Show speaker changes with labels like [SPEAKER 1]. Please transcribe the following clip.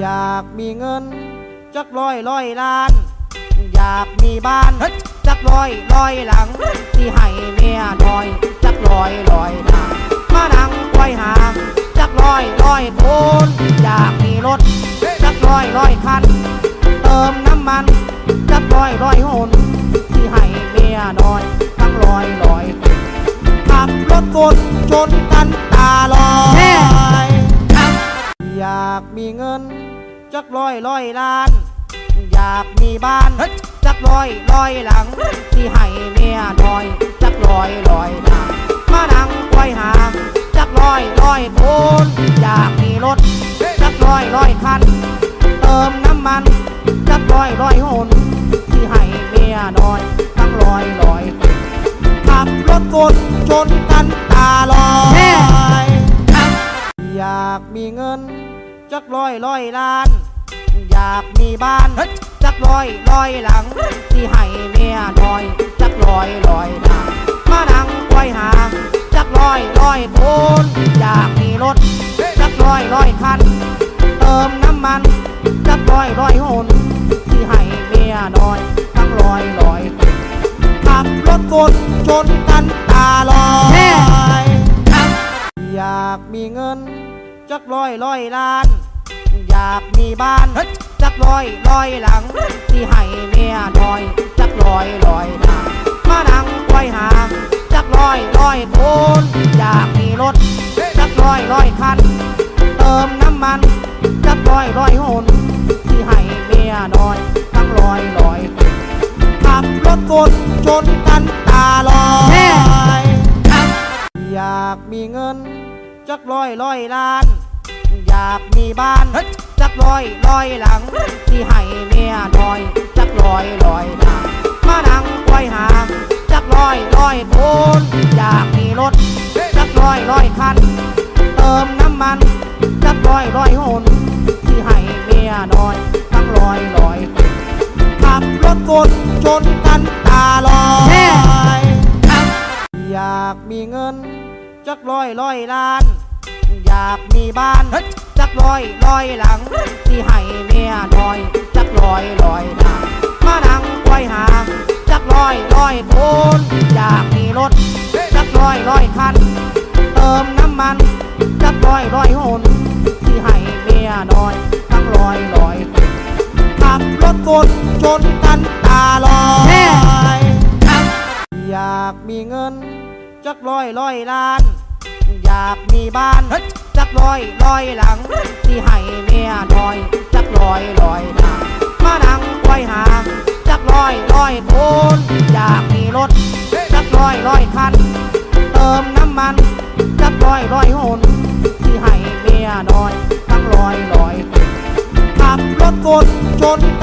[SPEAKER 1] อยากมีเงิน จักร้อยร้อยล้าน อยากมีบ้าน จักร้อยร้อยหลังที่ให้เมียน้อย จักร้อยร้อยหนามานั่งไว้หาจักร้อยร้อยโคนอยากมีรถ จักร้อยร้อยคัน เติมน้ำมัน จักร้อยร้อยหนที่ให้เมียน้อยทั้งร้อยร้อยคนขับรถกลชนกันตาลอย อยากมีเงิน จักร้อยร้อยล้าน อยากมีบ้าน จักร้อยร้อยหลังที่ให้เมียน้อย จักร้อยร้อยหนามานั่งไว้หาจักร้อยร้อยโคนอยากมีรถ จักร้อยร้อยคัน เติมน้ำมัน จักร้อยร้อยหนที่ให้เมียน้อยทั้งร้อยร้อยคนขับรถกลชนกันตาลอยอยากมีเงิน จักร้อยร้อยล้าน อยากมีบ้านจักร้อยร้อยหลังที่ให้เมียน้อยจักร้อยร้อยหนามานั่งไว้หาจักร้อยร้อยโคนอยากมีรถจักร้อยร้อยคัน เติมน้ำมันจักร้อยร้อยหนที่ให้เมียน้อยทั้งร้อยร้อยคนขับรถกลชนกันตาลอยอยากมีเงินจักร้อยร้อยล้าน อยากมีบ้านจักร้อยร้อยหลังที่ให้เมียน้อยจักร้อยร้อยหนามานั่งไว้หาจักร้อยร้อยโคนอยากมีรถจักร้อยร้อยคัน เติมน้ำมันจักร้อยร้อยหนที่ให้เมียน้อยทั้งร้อยร้อยคนขับรถกลชนกันตาลอยอยากมีเงินจักร้อยร้อยล้านอยากมีบ้านจักร้อยร้อยหลังที่ให้เมียน้อยจักร้อยร้อยหนามานั่งไว้หาจักร้อยร้อยโคนอยากมีรถจักร้อยร้อยคัน เติมน้ำมันจักร้อยร้อยหนที่ให้เมียน้อยทั้งร้อยร้อยคนขับรถกลชนกันตาลอยอยากมีเงินจักร้อยร้อยล้าน อยากมีบ้านจั กร้อยร้อยหลังที่ให้เมียน้อย จักร้อยร้อยหนามานั่งไว้หาจักร้อยร้อยโคนอยากมีรถ จักร้อยร้อยคัน เติมน้ำมัน จักร้อยร้อยหนที่ให้เมียน้อยทั้งร้อยร้อยคนขับรถกลชนกันตาลอยอยากมีเงิน จักร้อยร้อยล้าน อยากมีบ้านจั กร้อยร้อยหลังที่ให้เมียน้อย จักร้อยร้อยหนามานังไว้หาจักร้อยร้อยโคนอยากมีรถ จักร้อยร้อยคัน เติมน้ำมัน จักร้อยร้อยหนที่ให้เมียน้อย ทั้งร้อยร้อยขับรถกลชน